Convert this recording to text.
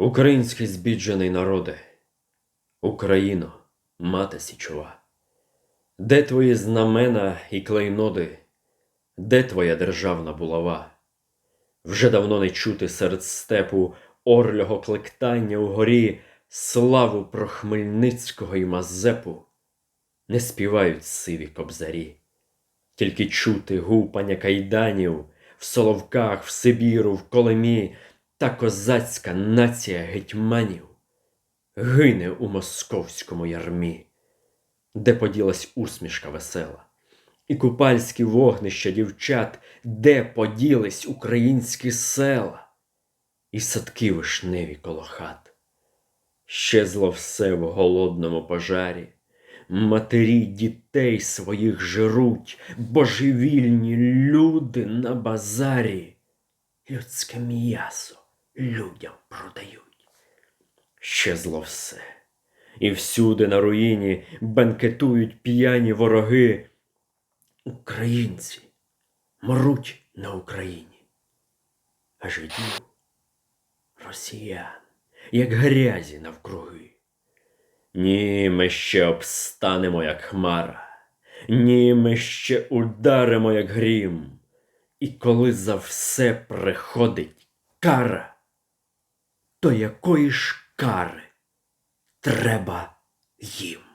Український збіджений народе, Україно, мати січова, де твої знамена і клейноди, де твоя державна булава? Вже давно не чути серед степу орлього клектання угорі славу про Хмельницького і Мазепу. Не співають сиві кобзарі, тільки чути гупання кайданів в Соловках, в Сибіру, в Колемі та козацька нація гетьманів гине у московському ярмі, де поділась усмішка весела, і купальські вогнища дівчат, де поділись українські села, і садки вишневі коло хат. Щезло все в голодному пожарі, матері дітей своїх жируть, божевільні люди на базарі, людське м'ясо людям продають. Щезло все, і всюди на руїні бенкетують п'яні вороги. Українці мруть на Україні, а жидів росіян, як грязі навкруги. Ні, ми ще обстанемо, як хмара, ні, ми ще ударимо, як грім. І коли за все приходить кара, то якої ж кари треба їм?